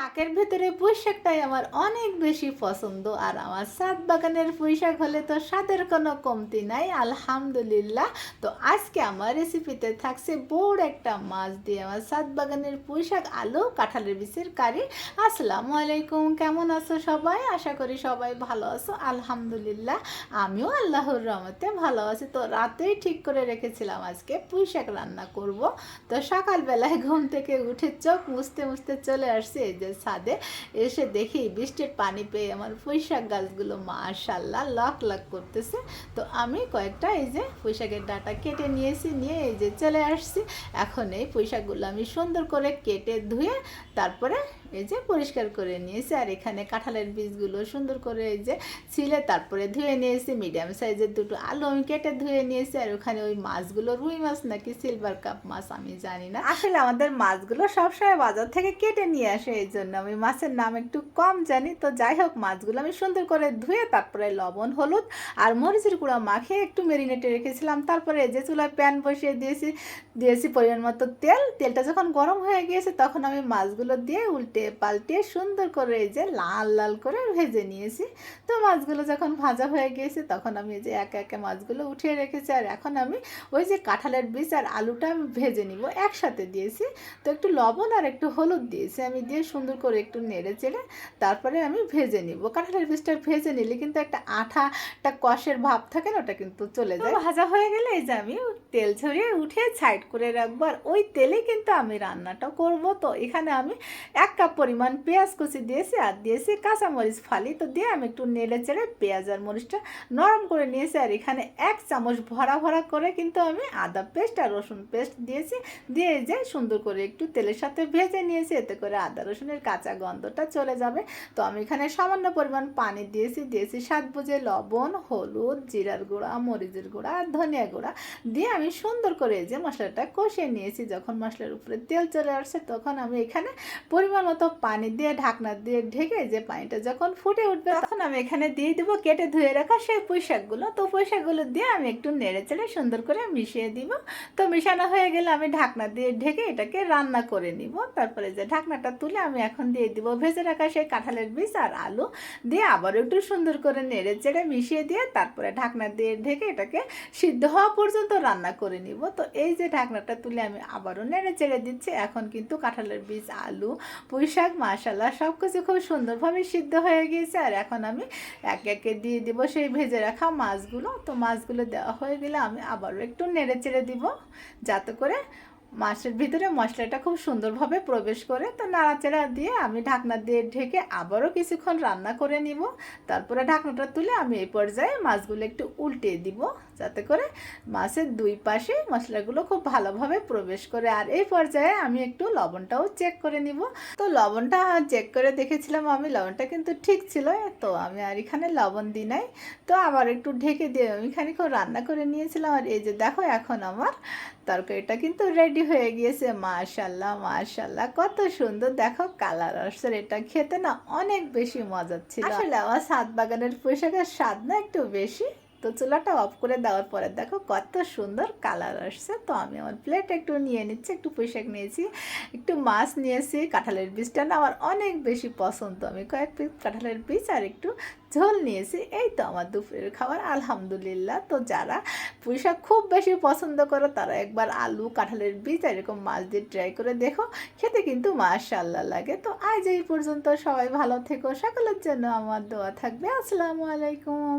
শাকের ভেতরে পুঁই শাকটাই আমার অনেক বেশি পছন্দ, আর আমার সাত বাগানের পুঁই শাক হলে তো স্বাদের কোনো কমতি নাই, আলহামদুলিল্লাহ। তো আজকে আমার রেসিপিতে থাকছে বড় একটা মাছ দিয়ে আমার সাত বাগানের পুঁই শাক আলু, কাঁঠালের বিচের কারি। আসসালামু আলাইকুম, কেমন আছো সবাই? আশা করি সবাই ভালো আছো, আলহামদুলিল্লাহ। আমিও আল্লাহর রহমতে ভালো আছি। তো রাতেই ঠিক করে রেখেছিলাম আজকে পুঁই শাক রান্না করব। তো সকালবেলায় ঘুম থেকে উঠে চোখ মুছতে মুছতে চলে আসছে যে ছাদে এসে দেখি বৃষ্টির পানি পেয়ে আমার পুঁইশাক গাছগুলো মাশাল্লাহ লক লক করতেছে। তো আমি কয়েকটা এই যে পুঁইশাকের ডাটা কেটে নিয়েছি, নিয়ে এই যে চলে আসছি। এখন এই পুঁইশাকগুলো আমি সুন্দর করে কেটে ধুয়ে তারপরে এই যে পরিষ্কার করে নিয়েছি, আর এখানে কাঁঠালের বীজগুলো সুন্দর করে এই যে ছিলে, তারপরে ধুয়ে নিয়েছি মিডিয়াম সাইজের দুটো আলু আমি কেটে ধুয়ে নিয়েছি, আর ওখানে ওই মাছগুলো রুই মাছ নাকি সিলভার কাপ মাছ আমি জানি না। আসলে আমাদের মাছগুলো সবসময় বাজার থেকে কেটে নিয়ে আসে, এই জন্য আমি মাছের নাম একটু কম জানি। তো যাই হোক, মাছগুলো আমি সুন্দর করে ধুয়ে, তারপরে লবণ, হলুদ আর মরিচের গুঁড়া মাখিয়ে একটু মেরিনেটে রেখেছিলাম। তারপরে এই যে চুলায় প্যান বসিয়ে দিয়েছি দিয়েছি পরিমাণ মতো তেল। তেলটা যখন গরম হয়ে গিয়েছে, তখন আমি মাছগুলো দিয়ে উল্টে পাল্টে সুন্দর করে এই যে লাল লাল করে ভেজে নিয়েছি। তো মাছগুলো যখন ভাজা হয়ে গিয়েছে তখন আমি এই যে একে একে মাছগুলো উঠিয়ে রেখেছি। আর এখন আমি ওই যে কাঁঠালের বীজ আর আলুটা আমি ভেজে নিব একসাথে দিয়েছি। তো একটু লবণ আর একটু হলুদ দিয়েছি আমি দিয়ে সুন্দর করে একটু নেড়ে চেড়ে তারপরে আমি ভেজে নিব। কাঁঠালের বীজটা ভেজে নিলে কিন্তু একটা আঠা একটা কষের ভাব থাকে না ওটা কিন্তু চলে যায়। ভাজা হয়ে গেলে এই যে আমি তেল ছড়িয়ে উঠে সাইড করে রাখব। আর ওই তেলে কিন্তু আমি রান্নাটা করব। তো এখানে আমি এক কাপ পরিমাণ পেঁয়াজ কুচি দিয়েছি আর দিয়েছি কাঁচামরিচ ফালি। তো দিয়ে আমি একটু নেড়ে চেড়ে পেঁয়াজ আর মরিচটা নরম করে নিয়েছি আর এখানে এক চামচ ভরা ভরা করে কিন্তু আমি আদা পেস্ট আর রসুন পেস্ট দিয়েছি। দিয়ে যে সুন্দর করে একটু তেলের সাথে ভেজে নিয়েছি, এতে করে আদা রসুনের কাঁচা গন্ধটা চলে যাবে। তো আমি এখানে সামান্য পরিমাণ পানি দিয়েছি দিয়েছি স্বাদ বুঝে লবণ, হলুদ, জিরার গুঁড়া, মরিচের গুঁড়া আর ধনিয়া গুঁড়া। দিয়ে আমি সুন্দর করে যে মশলাটা কষিয়ে নিয়েছি। যখন মশলার উপরে তেল চলে আসছে, তখন আমি এখানে পরিমাণ মতো পানি দিয়ে ঢাকনা দিয়ে ঢেকে যে পানিটা যখন ফুটে উঠবে তখন আমি এখানে দিয়ে দেবো, কেটে ধুয়ে রাখা সেই পুঁইশাকগুলো। তো পুঁইশাকগুলো দিয়ে আমি একটু নেড়ে চেড়ে সুন্দর করে মিশিয়ে দিব। তো মিশানো হয়ে গেলে আমি ঢাকনা দিয়ে ঢেকে এটাকে রান্না করে নিব। তারপরে যে ঢাকনাটা তুলে আমি এখন দিয়ে দিব ভেজে রাখা সেই কাঁঠালের বীজ আর আলু দিয়ে আবার একটু সুন্দর করে নেড়ে চেড়ে মিশিয়ে দিয়ে তারপরে ঢাকনা দিয়ে ঢেকে এটাকে সিদ্ধ হওয়া পর্যন্ত রান্না করে নিব। তো এই যে ঢাকনাটা তুলে আমি আবারও নেড়ে চেড়ে দিচ্ছি। এখন কিন্তু কাঁঠালের বীজ, আলু, পুঁই শাক মাশাল্লাহ সব কিছু খুব সুন্দরভাবে সিদ্ধ হয়ে গিয়েছে। আর এখন আমি এক একে দিয়ে দিব সেই ভেজে রাখা মাছগুলো। তো মাছগুলো দেওয়া হয়ে গেলে আমি আবারও একটু নেড়ে চেড়ে দিব, যাতে করে মাছের ভিতরে মশলাটা খুব সুন্দরভাবে প্রবেশ করে। তো নাড়াচাড়া দিয়ে আমি ঢাকনা দিয়ে ঢেকে আবারও কিছুক্ষণ রান্না করে নিব। তারপরে ঢাকনাটা তুলে আমি এই পর্যায়ে মাছগুলো একটু উল্টে দিব। যাতে করে মাছের দুই পাশে মশলাগুলো খুব ভালোভাবে প্রবেশ করে। আর এই পর্যায়ে আমি একটু লবণটাও চেক করে নিব। তো লবণটা চেক করে দেখেছিলাম আমি, লবণটা কিন্তু ঠিক ছিল। তো আমি আর এখানে লবণ দিই নাই। তো আবার একটু ঢেকে দিয়ে আমি খানিক্ষণ রান্না করে নিয়েছিলাম। আর এই যে দেখো এখন আমার তরকারিটা কিন্তু রেডি হয়ে গিয়েছে। মাশাল্লাহ মাশাল্লাহ কত সুন্দর। দেখো কালার আসছে এটা খেতে না অনেক বেশি মজার ছিল। আসলে আমার সাত বাগানের পোশাকের স্বাদ না একটু বেশি। তো চুলাটা অফ করে দেওয়ার পরে দেখো কত সুন্দর কালার আসছে। তো আমি আমার প্লেট একটু নিয়ে নিচ্ছি, একটু পোশাক নিয়েছি, একটু মাছ নিয়েছি, কাঁঠালের বীজটা না আমার অনেক বেশি পছন্দ। আমি কয়েক পিস কাঁঠালের বীজ আর একটু ঝোল নিয়েছি, এই তো আমার দুপুরের খাবার, আলহামদুলিল্লাহ। তো যারা পুঁইশাক খুব বেশি পছন্দ করো, তারা একবার আলু, কাঁঠালের বীজ আর এরকম মাছ দিয়ে ট্রাই করে দেখো, খেতে কিন্তু মাশাল্লাহ লাগে। তো আজ এই পর্যন্ত সবাই ভালো থেকো, সকলের জন্য আমার দোয়া থাকবে। আসসালামু আলাইকুম।